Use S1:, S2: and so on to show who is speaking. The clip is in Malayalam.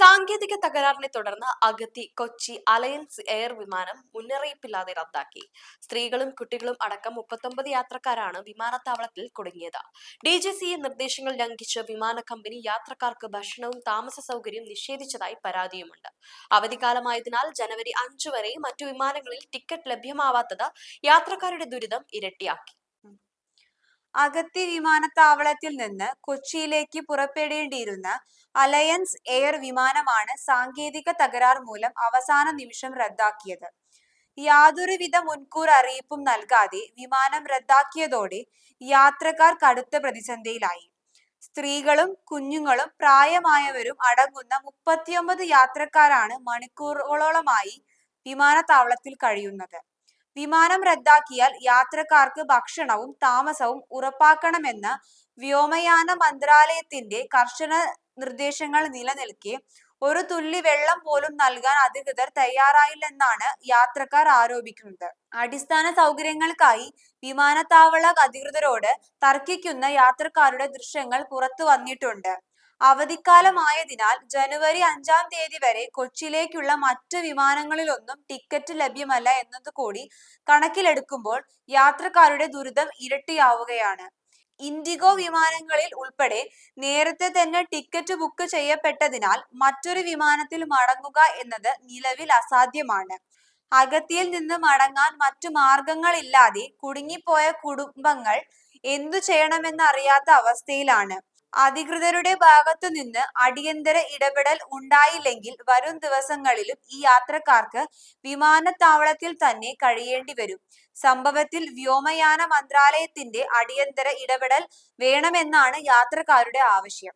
S1: സാങ്കേതിക തകരാറിനെ തുടർന്ന് അഗത്തി കൊച്ചി അലയൻസ് എയർ വിമാനം മുന്നറിയിപ്പില്ലാതെ റദ്ദാക്കി. സ്ത്രീകളും കുട്ടികളും അടക്കം മുപ്പത്തൊമ്പത് യാത്രക്കാരാണ് വിമാനത്താവളത്തിൽ കുടുങ്ങിയത്. ഡി ജി സി നിർദ്ദേശങ്ങൾ ലംഘിച്ച് വിമാന കമ്പനി യാത്രക്കാർക്ക് ഭക്ഷണവും താമസ സൗകര്യവും നിഷേധിച്ചതായി പരാതിയുമുണ്ട്. അവധിക്കാലമായതിനാൽ ജനുവരി അഞ്ചു വരെ മറ്റു വിമാനങ്ങളിൽ ടിക്കറ്റ് ലഭ്യമാവാത്തത് യാത്രക്കാരുടെ ദുരിതം ഇരട്ടിയാക്കി.
S2: അഗത്തി വിമാനത്താവളത്തിൽ നിന്ന് കൊച്ചിയിലേക്ക് പുറപ്പെടേണ്ടിയിരുന്ന അലയൻസ് എയർ വിമാനമാണ് സാങ്കേതിക തകരാർ മൂലം അവസാന നിമിഷം റദ്ദാക്കിയത്. യാതൊരുവിധ മുൻകൂർ അറിയിപ്പും നൽകാതെ വിമാനം റദ്ദാക്കിയതോടെ യാത്രക്കാർ കടുത്ത പ്രതിസന്ധിയിലായി. സ്ത്രീകളും കുഞ്ഞുങ്ങളും പ്രായമായവരും അടങ്ങുന്ന മുപ്പത്തിയൊമ്പത് യാത്രക്കാരാണ് മണിക്കൂറുകളോളമായി വിമാനത്താവളത്തിൽ കഴിയുന്നത്. വിമാനം റദ്ദാക്കിയാൽ യാത്രക്കാർക്ക് ഭക്ഷണവും താമസവും ഉറപ്പാക്കണമെന്ന വ്യോമയാന മന്ത്രാലയത്തിന്റെ കർശന നിർദ്ദേശങ്ങൾ നിലനിൽക്കെ ഒരു തുള്ളി വെള്ളം പോലും നൽകാൻ അധികൃതർ തയ്യാറായില്ലെന്നാണ് യാത്രക്കാർ ആരോപിക്കുന്നത്. അടിസ്ഥാന സൗകര്യങ്ങൾക്കായി വിമാനത്താവള അധികൃതരോട് തർക്കിക്കുന്ന യാത്രക്കാരുടെ ദൃശ്യങ്ങൾ പുറത്തു വന്നിട്ടുണ്ട്. അവധിക്കാലമായതിനാൽ ജനുവരി അഞ്ചാം തീയതി വരെ കൊച്ചിയിലേക്കുള്ള മറ്റ് വിമാനങ്ങളിലൊന്നും ടിക്കറ്റ് ലഭ്യമല്ല എന്നതുകൂടി കണക്കിലെടുക്കുമ്പോൾ യാത്രക്കാരുടെ ദുരിതം ഇരട്ടിയാവുകയാണ്. ഇൻഡിഗോ വിമാനങ്ങളിൽ ഉൾപ്പെടെ നേരത്തെ തന്നെ ടിക്കറ്റ് ബുക്ക് ചെയ്യപ്പെട്ടതിനാൽ മറ്റൊരു വിമാനത്തിൽ മടങ്ങുക എന്നത് നിലവിൽ അസാധ്യമാണ്. അകത്തിയിൽ നിന്ന് മടങ്ങാൻ മറ്റു മാർഗങ്ങളില്ലാതെ കുടുങ്ങിപ്പോയ കുടുംബങ്ങൾ എന്തു ചെയ്യണമെന്നറിയാത്ത അവസ്ഥയിലാണ്. അധികൃതരുടെ ഭാഗത്തു നിന്ന് അടിയന്തര ഇടപെടൽ ഉണ്ടായില്ലെങ്കിൽ വരും ദിവസങ്ങളിലും ഈ യാത്രക്കാർക്ക് വിമാനത്താവളത്തിൽ തന്നെ കഴിയേണ്ടി വരും. സംഭവത്തിൽ വ്യോമയാന മന്ത്രാലയത്തിന്റെ അടിയന്തര ഇടപെടൽ വേണമെന്നാണ് യാത്രക്കാരുടെ ആവശ്യം.